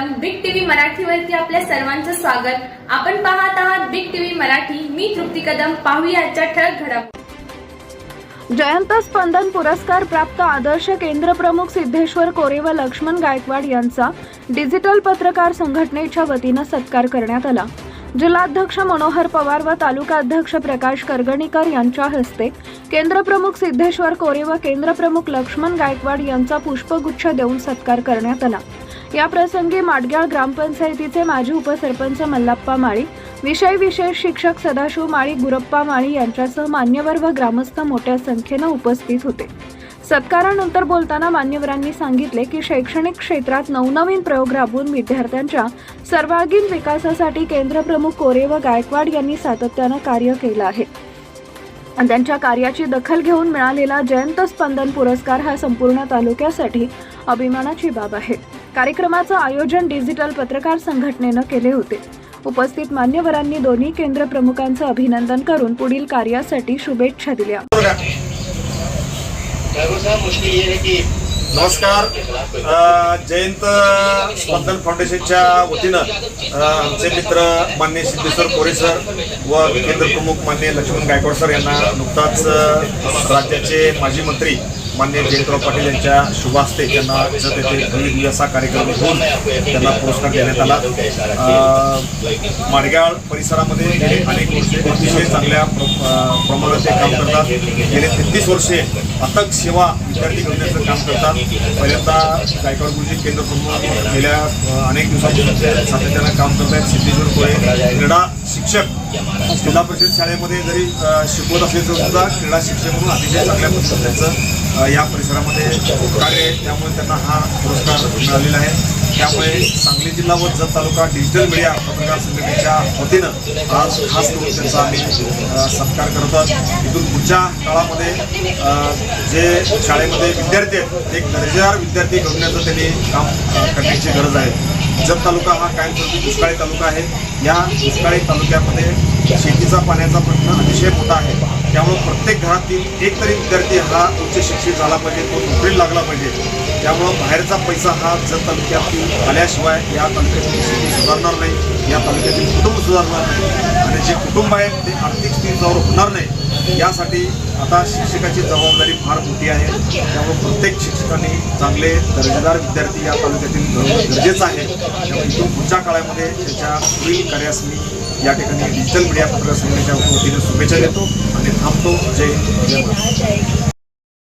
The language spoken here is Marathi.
मराठीवरती आपल्या सर्वांचं स्वागत. आपण पाहत आहात बिग टीव्ही मराठी. मी तृप्ती कदम. पाहूया आजच्या ठळक घडामोडी. जयंत स्पंदन पुरस्कार प्राप्त आदर्श केंद्र प्रमुख सिद्धेश्वर कोरे व लक्ष्मण गायकवाड यांचा डिजिटल पत्रकार संघटनेच्या वतीनं सत्कार करण्यात आला. जिल्हाध्यक्ष मनोहर पवार व तालुका अध्यक्ष प्रकाश करगणीकर यांच्या हस्ते केंद्रप्रमुख सिद्धेश्वर कोरे व केंद्रप्रमुख लक्ष्मण गायकवाड यांचा पुष्पगुच्छ देऊन सत्कार करण्यात आला. या प्रसंगी माडग्याळ ग्रामपंचायतीचे माजी उपसरपंच मल्लाप्पा माळी विषय विशेष शिक्षक सदाशिव माळी गुरप्पा माळी यांच्यासह मान्यवर व ग्रामस्थ मोठ्या संख्येनं उपस्थित होते. सत्कारानंतर बोलताना मान्यवरांनी सांगितले की शैक्षणिक क्षेत्रात नवनवीन प्रयोग राबवून विद्यार्थ्यांच्या सर्वांगीण विकासासाठी केंद्रप्रमुख कोरे व गायकवाड यांनी सातत्यानं कार्य केलं आहे. त्यांच्या कार्याची दखल घेऊन मिळालेला जयंत स्पंदन पुरस्कार हा संपूर्ण तालुक्यासाठी अभिमानाची बाब आहे. कार्यक्रमाचं आयोजन डिजिटल पत्रकार संघटनेनं केले होते. उपस्थित मान्यवरांनी दोन्ही केंद्र प्रमुखांचं अभिनंदन करून पुढील कार्यासाठी शुभेच्छा दिल्या. नमस्कार. जयंत स्पंदन फाउंडेशनच्या वतीनं आमचे मित्र मान्य सिद्धेश्वर कोरे सर व केंद्र प्रमुख मान्य लक्ष्मण गायकवाड सर यांना नुकताच राज्याचे माजी मंत्री मान्य जयंतराव पाटील यांच्या शुभास्ते त्यांना जत येथे असा कार्यक्रम घेऊन त्यांना पुरस्कार देण्यात आला. माडगाळ परिसरामध्ये गेले अनेक वर्षे अतिशय चांगल्या प्र- प्रमाणात ते काम करतात. गेले तेहतीस वर्षे अथक सेवा विद्यार्थी घडण्याचं काम करतात. पहिल्यांदा गायकवाड गुरुजी केंद्र प्रमुख गेल्या अनेक दिवसांपासून सातत्यानं काम करत आहेत सिद्धेश्वर कोळे क्रीडा शिक्षक जिल्हा परिषद शाळेमध्ये जरी शिकवत असले तरी सुद्धा क्रीडा शिक्षक म्हणून अतिशय चांगल्या पद्धतीने त्यांचं या परिसरामध्ये कार्य आहे. त्यामुळे त्यांना हा पुरस्कार मिळालेला आहे. त्यामुळे सांगली जिल्हा व जत तालुका डिजिटल मीडिया पत्रकार संघटनेच्या वतीनं आज खास करून त्यांचा आम्ही सत्कार करत आहोत. इथून पुढच्या काळामध्ये जे शाळेमध्ये विद्यार्थी आहेत एक दर्जेदार विद्यार्थी घडवण्याचं त्यांनी काम करण्याची गरज आहे. जत तालुका हा कायमस्वरूपी दुष्काळी तालुका आहे. या दुष्काळी तालुक्यामध्ये शेतीचा पाण्याचा प्रश्न अतिशय मोठा आहे. त्यामुळे प्रत्येक घरातील एक तरी विद्यार्थी हा उच्च शिक्षित झाला पाहिजे तो नोकरीला लागला पाहिजे. त्यामुळं बाहेरचा पैसा हा जत तालुक्यातील आल्याशिवाय या तालुक्यातील शेती सुधारणार नाही. या तालुक्यातील कुटुंब सुधारणार नाही. आणि जे कुटुंब आहे ते आर्थिक स्थितीवर होणार नाही. यासाठी आता शिक्षकाची जबाबदारी फार मोठी आहे. त्यामुळे प्रत्येक शिक्षकांनी चांगले दर्जेदार विद्यार्थी या तालुक्यातील घडवणं गरजेचं आहे. त्यामुळे इथून पुढच्या काळामध्ये त्याच्या पुढील कार्यास मी या ठिकाणी डिजिटल मीडिया पत्रकार संघटनेच्या वतीने शुभेच्छा देतो आणि थांबतो. जय हिंद.